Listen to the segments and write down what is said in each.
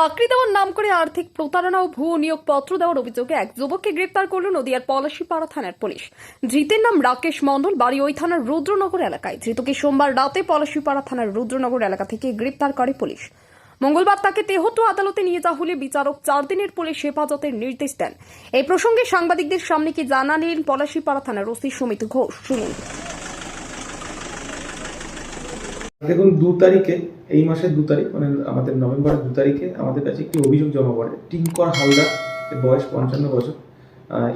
চাকরি দেওয়ার নাম করে আর্থিক প্রতারণা ও ভুয়ো নিয়োগপত্র দেওয়ার অভিযোগে এক যুবককে গ্রেপ্তার করল নদিয়ার পলাশীপাড়া থানার পুলিশ। ধৃতের নাম রাকেশ মণ্ডল, বাড়ি ওই থানার রুদ্রনগর এলাকায়। ধৃতকে সোমবার রাতে পলাশীপাড়া থানার রুদ্রনগর এলাকা থেকে গ্রেপ্তার করে পুলিশ। মঙ্গলবার তাকে তেহট্ট আদালতে নিয়ে যাওয়া হলে বিচারক চার দিনের পুলিশ হেফাজতের নির্দেশ দেন। এই প্রসঙ্গে সাংবাদিকদের সামনে কি জানালেন পলাশীপাড়া থানার ওসি সুমিত ঘোষ। শুনুন। দেখুন, দু তারিখে, এই মাসের দু তারিখ মানে আমাদের নভেম্বরের দু তারিখে আমাদের কাছে একটি অভিযোগ জমা পড়ে। টিঙ্কর হালদার বয়স পঞ্চান্ন বছর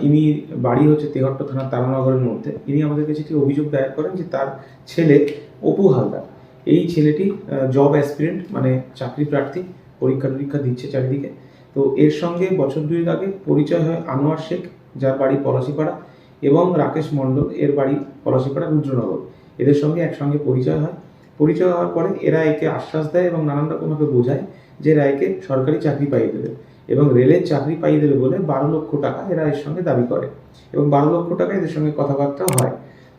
ইনি বাড়ি হচ্ছে তেহট্ট থানার তারানগরের মধ্যে। ইনি আমাদের কাছে একটি অভিযোগ দায়ের করেন যে তার ছেলে অপু হালদার। এই ছেলেটি জব অ্যাসপিরেন্ট মানে চাকরি প্রার্থী, পরীক্ষা টরীক্ষা দিচ্ছে চারিদিকে। তো এর সঙ্গে বছর দুয়েক আগে পরিচয় হয় আনোয়ার শেখ, যার বাড়ি পলাশিপাড়া, এবং রাকেশ মণ্ডল, এর বাড়ি পলাশিপাড়া রুদ্রনগর। এদের সঙ্গে একসঙ্গে পরিচয় হয় পরিচয় হওয়ার পরে এরা একে আশ্বাস দেয় এবং নানান রকমভাবে বোঝায় যে এরা একে সরকারি চাকরি পাইয়ে দেবে এবং রেলের চাকরি পাইয়ে দেবে বলে বারো লক্ষ টাকা এরা এর সঙ্গে দাবি করে এবং বারো লক্ষ টাকা এদের সঙ্গে কথাবার্তা হয়।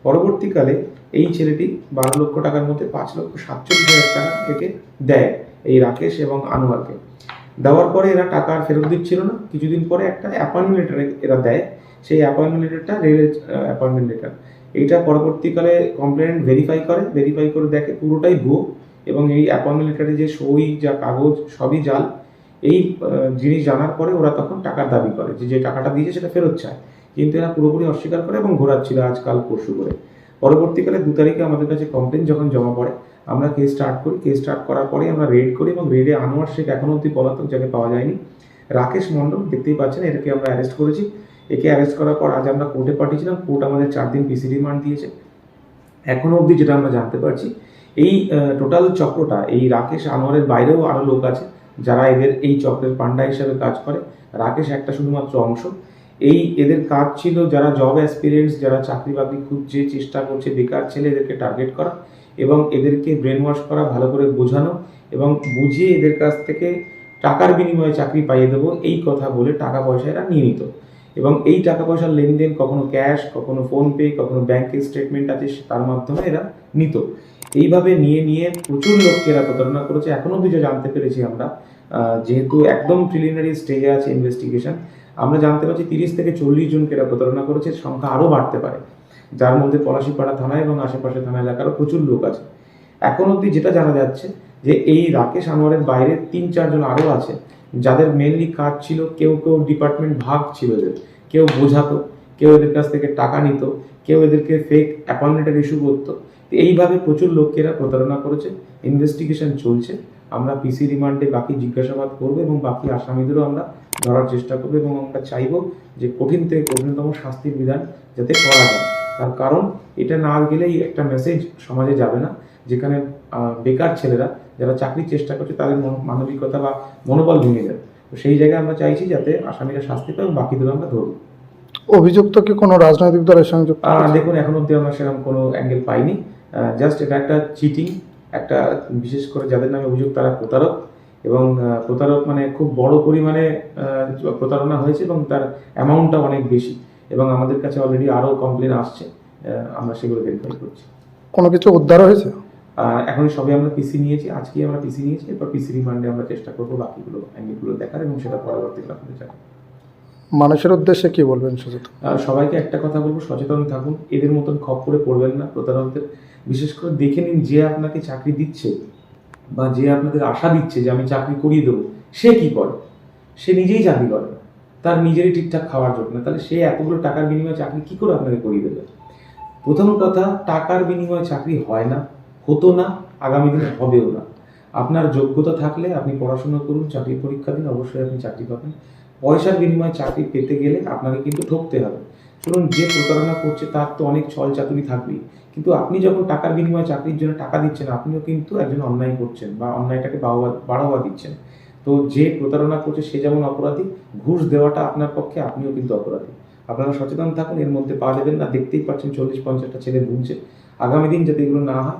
পরবর্তীকালে এই ছেলেটি বারো লক্ষ টাকার মধ্যে পাঁচ লক্ষ সাতচল্লিশ হাজার টাকা একে দেয় এই রাকেশ এবং আনোয়ারকে। দেওয়ার পরে এরা টাকা আর ফেরত দিচ্ছিল না। কিছুদিন পরে একটা অ্যাপয়েন্টমেন্ট এরা দেয় সেই অ্যাপয়েন্টমেন্ট লেটারটা রেলের অ্যাপয়েন্টমেন্ট লেটার এইটা পরবর্তীকালে কমপ্লেন্ট ভেরিফাই করে ভেরিফাই করে দেখে পুরোটাই ভুয়ো এবং এই অ্যাপয়েন্টমেন্ট লেটারে যে সই, যা কাগজ, সবই জাল, এই জিনিস জানার পরে ওরা তখন টাকার দাবি করে যে যে টাকাটা দিয়েছে সেটা ফেরত চায়। কিন্তু এরা পুরোপুরি অস্বীকার করে এবং ঘোরাচ্ছিল আজকাল, পরশু করে। পরবর্তীকালে দু তারিখে আমাদের কাছে কমপ্লেন যখন জমা পড়ে, আমরা কেস স্টার্ট করি। কেস স্টার্ট করার পরে আমরা রেড করি এবং রেডে আনোয়ার শেখ এখনও অব্দি পলাতক, যাকে পাওয়া যায়নি। রাকেশ মণ্ডল, দেখতেই পাচ্ছেন, এটাকে আমরা অ্যারেস্ট করেছি। একে অ্যারেস্ট করার পর আজ আমরা কোর্টে পাঠিয়েছিলাম। কোর্ট আমাদের চার দিন পিসি রিমান্ড দিয়েছে। এখনও অবধি যেটা আমরা জানতে পারছি, এই টোটাল চক্রটা, এই রাকেশ আনোয়ারের বাইরেও আরও লোক আছে, যারা এদের এই চক্রের পান্ডা হিসাবে কাজ করে। রাকেশ একটা শুধুমাত্র অংশ। এই এদের কাজ ছিল যারা জব অ্যাসপিরিয়েন্টস যারা চাকরি বাকরি খুঁজছে, চেষ্টা করছে, বেকার ছেলে এদেরকে টার্গেট করা এবং এদেরকে ব্রেন ওয়াশ করা, ভালো করে বোঝানো এবং বুঝিয়ে এদের কাছ থেকে টাকার বিনিময়ে চাকরি পাইয়ে দেবো, এই কথা বলে টাকা পয়সা এরা নিয়ে নিত। এবং এই টাকা পয়সার লেনদেন কখনো ক্যাশ, কখনো ফোনপে কখনো ব্যাংকের স্টেটমেন্ট আছে তার মাধ্যমে এরা নিত। এইভাবে নিয়ে নিয়ে প্রচুর লোককে এরা প্রতারণা করেছে। এখনও যা জানতে পেরেছি আমরা যেহেতু একদম প্রিলিমিনারি স্টেজে আছে ইনভেস্টিগেশন আমরা জানতে পারছি তিরিশ থেকে চল্লিশ জনকে এরা প্রতারণা করেছে। সংখ্যা আরও বাড়তে পারে। যার মধ্যে পলাশিপাড়া থানা এবং আশেপাশে থানা এলাকারও প্রচুর লোক আছে। এখন অবধি যেটা জানা যাচ্ছে যে এই রাকেশ আনোয়ারের বাইরে তিন চারজন আরও আছে। যাদের মেনলি কাজ ছিল, কেউ কেউ ডিপার্টমেন্ট ভাগ ছিল এদের। কেউ বোঝাতো, কেউ এদের কাছ থেকে টাকা নিত, কেউ এদেরকে ফেক অ্যাপয়েন্টমেন্টের ইস্যু করতো। তো এইভাবে প্রচুর লোককে এরা প্রতারণা করেছে ইনভেস্টিগেশন চলছে। আমরা পিসি রিমান্ডে বাকি জিজ্ঞাসাবাদ করব এবং বাকি আসামিদেরও আমরা ধরার চেষ্টা করব এবং আমরা চাইব যে কঠিন থেকে কঠিনতম শাস্তির বিধান যাতে করা যায়। তার কারণ, এটা না গেলেই একটা মেসেজ সমাজে যাবে না। যেখানে বেকার ছেলেরা যারা চাকরির চেষ্টা করছে তাদের মন- মানবিকতা বা মনোবল ভেঙে যায় তো সেই জায়গায় আমরা চাইছি যাতে আসামিরা শাস্তি পায় এবং বাকিদেরও আমরা ধরবো অভিযুক্ত কি কোনো রাজনৈতিক দলের সঙ্গে? দেখুন এখন অব্দি আমরা সেরকম কোনো অ্যাঙ্গেল পাইনি। জাস্ট এটা একটা চিটিং একটা বিশেষ করে যাদের নামে অভিযোগ তারা প্রতারক এবং প্রতারক মানে খুব বড় পরিমাণে প্রতারণা হয়েছে এবং তার অ্যামাউন্টটা অনেক বেশি এবং আমাদের কাছে অলরেডি আরও কমপ্লেন আসছে। আমরা সেগুলো ভেরিফাই করছি। কোনো কিছু উদ্ধার হয়েছে? এখন সবে আমরা পিসি নিয়েছি আজকেই আমরা পিসি নিয়েছি এরপর পিসি রিমান্ডে আমরা চেষ্টা করব বাকিগুলো অ্যাঙ্গেলগুলো দেখার এবং সেটা পরবর্তীকালে আপনাদের জানাব মানুষের উদ্দেশ্যে কি বলবেন সুজিত? আর সবাইকে একটা কথা বলব সচেতন থাকুন এদের মতন খপ করে পড়বেন না প্রতারকদের। বিশেষ করে দেখে নিন যে আপনাকে চাকরি দিচ্ছে বা যে আপনাদের আশা দিচ্ছে যে আমি চাকরি করিয়ে দেবো সে কি করে? সে নিজেই চাকরি করে না। তার নিজেরই ঠিকঠাক খাওয়ার জন্য। না তাহলে সে এতগুলো টাকার বিনিময়ে চাকরি কি করে আপনাকে করিয়ে দেবে? প্রথম কথা টাকার বিনিময়ে চাকরি হয় না। হতো না, আগামী দিনে হবেও না। আপনার যোগ্যতা থাকলে আপনি পড়াশোনা করুন, চাকরির পরীক্ষা দিন, অবশ্যই আপনি চাকরি পাবেন। পয়সার বিনিময়ে চাকরি পেতে গেলে আপনাকে কিন্তু ঠকতে হবে। শুনুন, যে প্রতারণা করছে তার তো অনেক ছল চাতুরি থাকবেই। কিন্তু আপনি যখন টাকার বিনিময়ে চাকরির জন্য টাকা দিচ্ছেন, আপনিও কিন্তু একজন অন্যায় করছেন বা অন্যায়টাকে বাড়াওয়া দিচ্ছেন। তো যে প্রতারণা করছে সে যেমন অপরাধী, ঘুষ দেওয়াটা আপনার পক্ষে আপনিও কিন্তু অপরাধী। আপনারা সচেতন থাকুন, এর মধ্যে পা দেবেন না, দেখতেই পাচ্ছেন চল্লিশ পঞ্চাশটা ছেলে ভুগছে। আগামী দিন যাতে এগুলো না হয়